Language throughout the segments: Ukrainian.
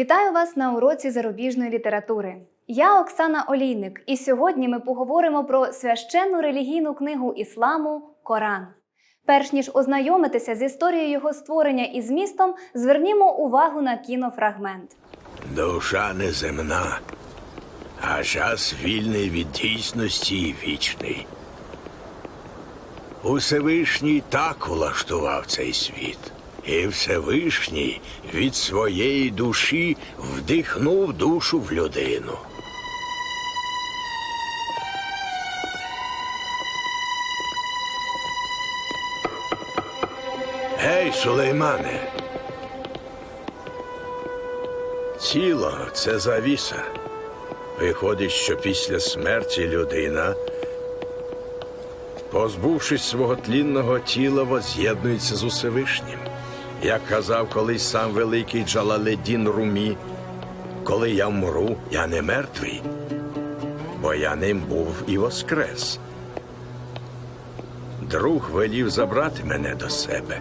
Вітаю вас на уроці зарубіжної літератури. Я Оксана Олійник, і сьогодні ми поговоримо про священну релігійну книгу ісламу Коран. Перш ніж ознайомитися з історією його створення і змістом, звернімо увагу на кінофрагмент. Душа неземна, а час вільний від дійсності і вічний. Усевишній так улаштував цей світ, і Всевишній від своєї душі вдихнув душу в людину. Гей, Сулеймане! Тіло це завіса. Виходить, що після смерті людина, позбувшись свого тлінного тіла, воз'єднується з Усевишнім. Як казав колись сам великий Джалаледдін Румі, коли я вмру, я не мертвий, бо я ним був і воскрес. Друг велів забрати мене до себе.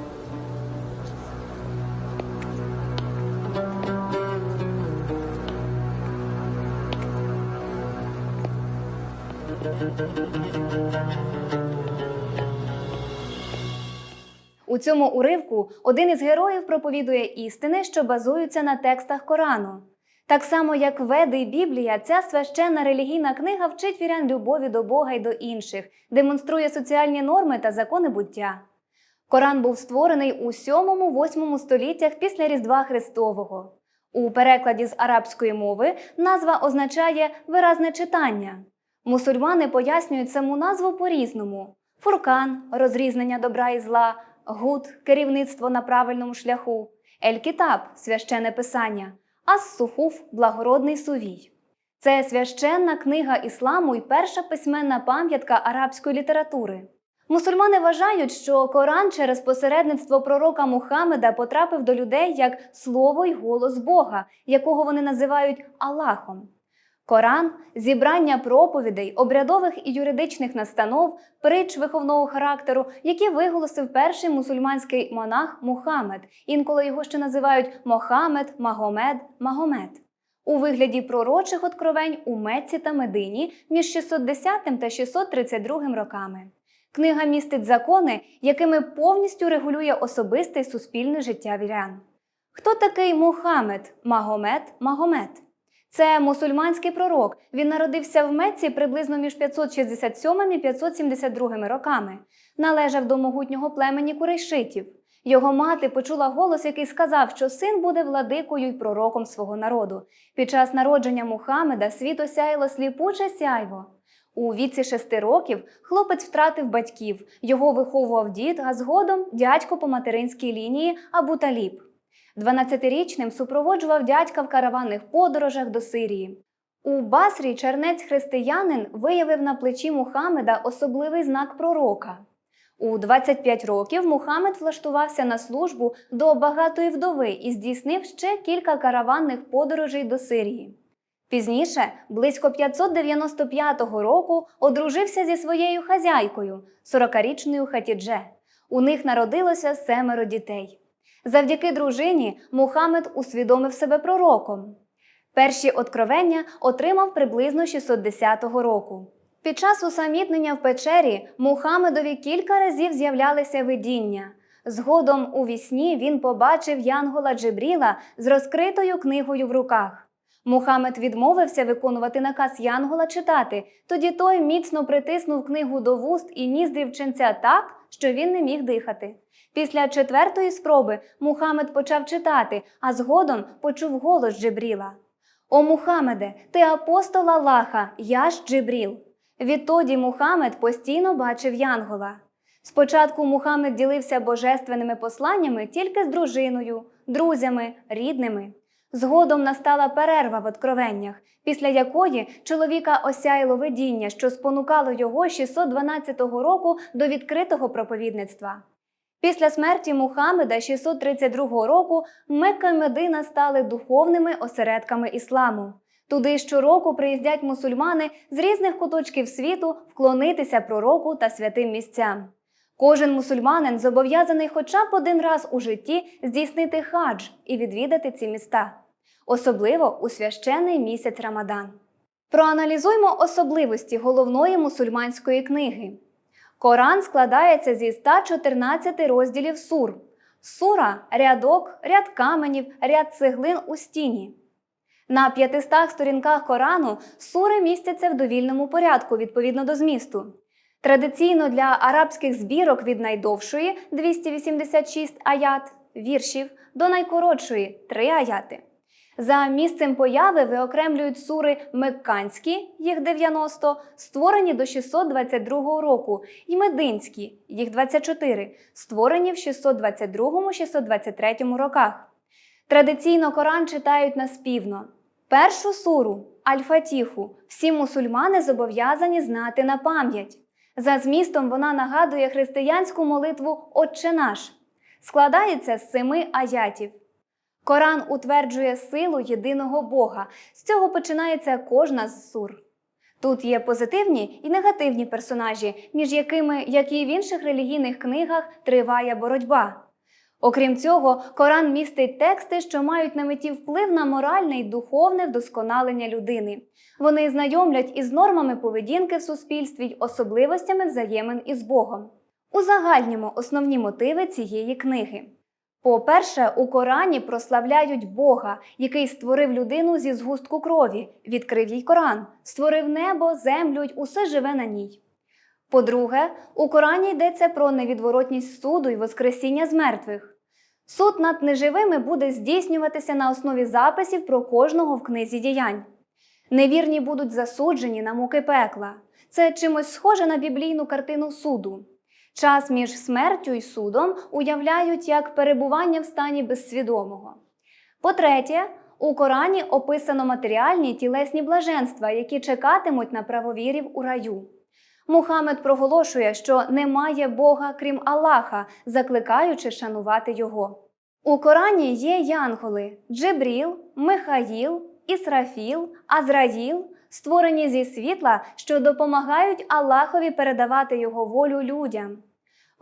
У цьому уривку один із героїв проповідує істини, що базуються на текстах Корану. Так само, як Веди і Біблія, ця священна релігійна книга вчить вірян любові до Бога і до інших, демонструє соціальні норми та закони буття. Коран був створений у 7-8 століттях після Різдва Христового. У перекладі з арабської мови назва означає виразне читання. Мусульмани пояснюють саму назву по-різному: фуркан розрізнення добра і зла, гуд керівництво на правильному шляху, ель-кітаб священне писання, ас-сухуф благородний сувій. Це священна книга ісламу і перша письменна пам'ятка арабської літератури. Мусульмани вважають, що Коран через посередництво пророка Мухаммеда потрапив до людей як слово й голос Бога, якого вони називають Аллахом. Коран зібрання проповідей, обрядових і юридичних настанов, притч виховного характеру, які виголосив перший мусульманський монах Мухаммед, інколи його ще називають Мохамед, Магомед, Магомед. У вигляді пророчих откровень у Мекці та Медині між 610 та 632 роками. Книга містить закони, якими повністю регулює особисте і суспільне життя вірян. Хто такий Мухаммед, Магомед, Магомед? Це мусульманський пророк. Він народився в Мекці приблизно між 567 і 572 роками. Належав до могутнього племені курейшитів. Його мати почула голос, який сказав, що син буде владикою й пророком свого народу. Під час народження Мухаммеда світ осяяло сліпуче сяйво. У віці шести років хлопець втратив батьків. Його виховував дід, а згодом дядько по материнській лінії Абу Таліб. 12-річним супроводжував дядька в караванних подорожах до Сирії. У Басрі чернець християнин виявив на плечі Мухаммеда особливий знак пророка. У 25 років Мухаммед влаштувався на службу до багатої вдови і здійснив ще кілька караванних подорожей до Сирії. Пізніше, близько 595 року, одружився зі своєю хазяйкою, 40-річною Хатідже. У них народилося семеро дітей. Завдяки дружині Мухаммед усвідомив себе пророком. Перші откровення отримав приблизно 610 року. Під час усамітнення в печері Мухаммедові кілька разів з'являлися видіння. Згодом у вісні він побачив Янгола Джибріла з розкритою книгою в руках. Мухаммед відмовився виконувати наказ Янгола читати, тоді той міцно притиснув книгу до вуст і ніздрів ченця так, що він не міг дихати. Після четвертої спроби Мухаммед почав читати, а згодом почув голос Джибріла. О Мухаммеде, ти апостол Аллаха, я ж Джибріл. Відтоді Мухаммед постійно бачив Янгола. Спочатку Мухаммед ділився божественними посланнями тільки з дружиною, друзями, рідними. Згодом настала перерва в откровеннях, після якої чоловіка осяяло видіння, що спонукало його 612 року до відкритого проповідництва. Після смерті Мухаммеда 632 року Мекка і Медина стали духовними осередками ісламу. Туди щороку приїздять мусульмани з різних куточків світу вклонитися пророку та святим місцям. Кожен мусульманин зобов'язаний хоча б один раз у житті здійснити хадж і відвідати ці міста. Особливо у священний місяць Рамадан. Проаналізуймо особливості головної мусульманської книги. Коран складається зі 114 розділів сур. Сура рядок, ряд каменів, ряд цеглин у стіні. На 500 сторінках Корану сури містяться в довільному порядку відповідно до змісту. Традиційно для арабських збірок від найдовшої 286 аят віршів до найкоротшої 3 аяти. За місцем появи виокремлюють сури Мекканські, їх 90, створені до 622 року, і Мединські, їх 24, створені в 622-623 роках. Традиційно Коран читають наспівно. Першу суру Аль-Фатіху всі мусульмани зобов'язані знати на пам'ять. За змістом вона нагадує християнську молитву Отче наш, складається з семи аятів. Коран утверджує силу єдиного Бога. З цього починається кожна з сур. Тут є позитивні і негативні персонажі, між якими, як і в інших релігійних книгах, триває боротьба. Окрім цього, Коран містить тексти, що мають на меті вплив на моральне і духовне вдосконалення людини. Вони знайомлять із нормами поведінки в суспільстві й особливостями взаємин із Богом. Узагальнімо основні мотиви цієї книги. По-перше, у Корані прославляють Бога, який створив людину зі згустку крові, відкрив їй Коран, створив небо, землю й усе живе на ній. По-друге, у Корані йдеться про невідворотність суду й воскресіння з мертвих. Суд над неживими буде здійснюватися на основі записів про кожного в книзі діянь. Невірні будуть засуджені на муки пекла. Це чимось схоже на біблійну картину суду. Час між смертю і судом уявляють як перебування в стані безсвідомого. По-третє, у Корані описано матеріальні тілесні блаженства, які чекатимуть на правовірів у раю. Мухаммед проголошує, що немає Бога крім Аллаха, закликаючи шанувати його. У Корані є янголи Джебріл, Михаїл, Ісрафіл, Азраїл, створені зі світла, що допомагають Аллахові передавати його волю людям.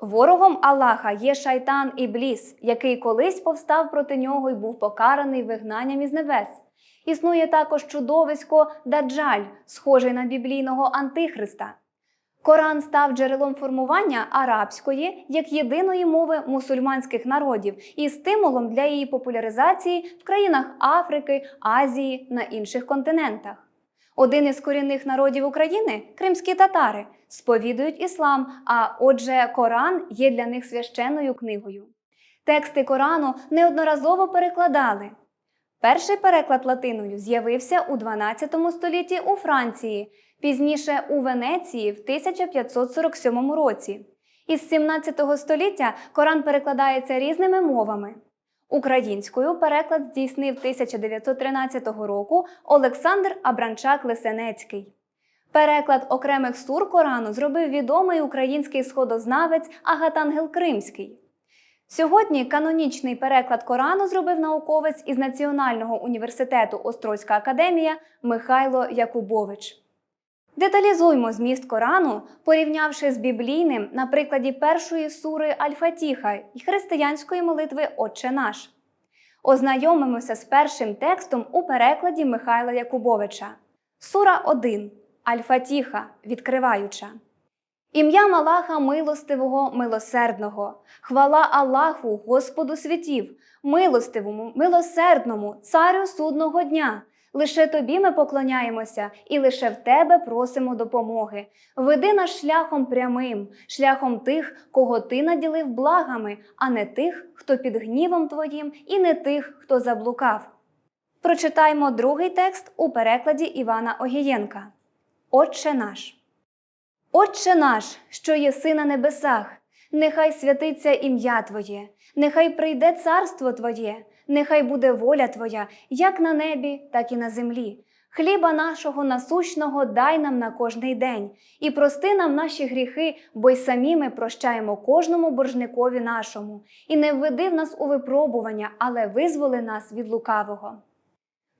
Ворогом Аллаха є шайтан Ібліс, який колись повстав проти нього і був покараний вигнанням із небес. Існує також чудовисько Даджаль, схожий на біблійного антихриста. Коран став джерелом формування арабської як єдиної мови мусульманських народів і стимулом для її популяризації в країнах Африки, Азії на інших континентах. Один із корінних народів України кримські татари, сповідують іслам, а отже, Коран є для них священною книгою. Тексти Корану неодноразово перекладали. Перший переклад латиною з'явився у 12 столітті у Франції, пізніше у Венеції в 1547 році. Із 17 століття Коран перекладається різними мовами. Українською переклад здійснив 1913 року Олександр Абранчак Лисенецький. Переклад окремих сур Корану зробив відомий український сходознавець Агатангел Кримський. Сьогодні канонічний переклад Корану зробив науковець із Національного університету Острозька академія Михайло Якубович. Деталізуймо зміст Корану, порівнявши з біблійним на прикладі першої сури Аль-Фатіха і християнської молитви Отче наш. Ознайомимося з першим текстом у перекладі Михайла Якубовича. Сура 1. Аль-Фатіха, відкриваюча. Ім'я Малаха милостивого, милосердного, хвала Аллаху, Господу світів, милостивому, милосердному, царю судного дня. Лише тобі ми поклоняємося і лише в тебе просимо допомоги. Веди нас шляхом прямим, шляхом тих, кого ти наділив благами, а не тих, хто під гнівом твоїм, і не тих, хто заблукав. Прочитаймо другий текст у перекладі Івана Огієнка. Отче наш. Отче наш, що єси на небесах, нехай святиться ім'я Твоє, нехай прийде царство Твоє, нехай буде воля Твоя, як на небі, так і на землі. Хліба нашого насущного дай нам на кожний день, і прости нам наші гріхи, бо й самі ми прощаємо кожному боржникові нашому, і не введи в нас у випробування, але визволи нас від лукавого.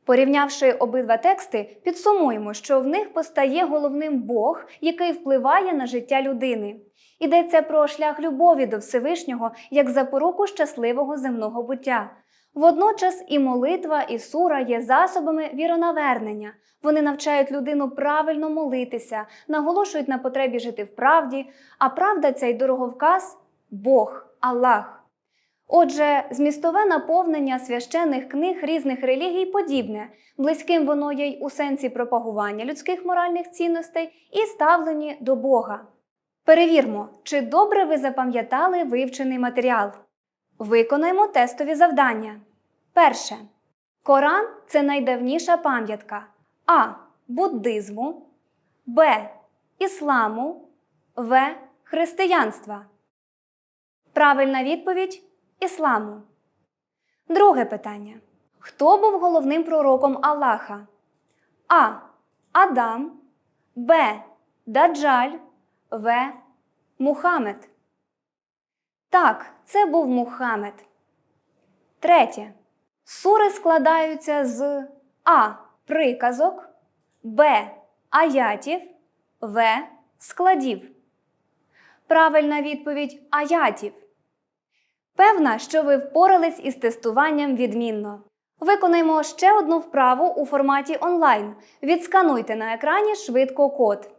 Порівнявши обидва тексти, підсумуємо, що в них постає головним Бог, який впливає на життя людини. Йдеться про шлях любові до Всевишнього як запоруку щасливого земного буття. Водночас і молитва, і сура є засобами віронавернення. Вони навчають людину правильно молитися, наголошують на потребі жити в правді, а правда цей дороговказ Бог, Аллах. Отже, змістове наповнення священних книг різних релігій подібне, близьким воно є й у сенсі пропагування людських моральних цінностей і ставленні до Бога. Перевірмо, чи добре ви запам'ятали вивчений матеріал. Виконаймо тестові завдання. Перше. Коран це найдавніша пам'ятка А. Буддизму, Б. Ісламу, В. Християнства. Правильна відповідь Ісламу. Друге питання. Хто був головним пророком Аллаха? А. Адам, Б. Даджаль, В. Мухаммед. Так, це був Мухаммед. Третє. Сури складаються з А. Приказок, Б. Аятів, В. Складів. Правильна відповідь аятів. Певна, що ви впорались із тестуванням відмінно. Виконаймо ще одну вправу у форматі онлайн. Відскануйте на екрані швидко код.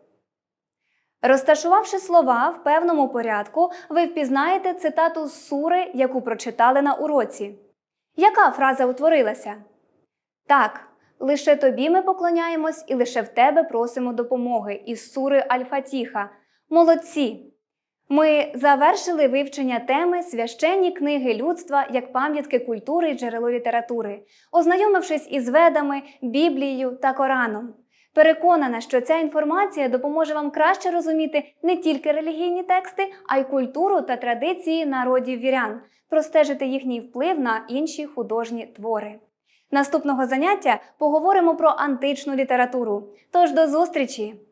Розташувавши слова в певному порядку, ви впізнаєте цитату з сури, яку прочитали на уроці. Яка фраза утворилася? Так, лише тобі ми поклоняємось і лише в тебе просимо допомоги із сури Аль-Фатіха. Молодці! Ми завершили вивчення теми священні книги людства як пам'ятки культури і джерело літератури, ознайомившись із ведами, Біблією та Кораном. Переконана, що ця інформація допоможе вам краще розуміти не тільки релігійні тексти, а й культуру та традиції народів вірян, простежити їхній вплив на інші художні твори. Наступного заняття поговоримо про античну літературу. Тож до зустрічі!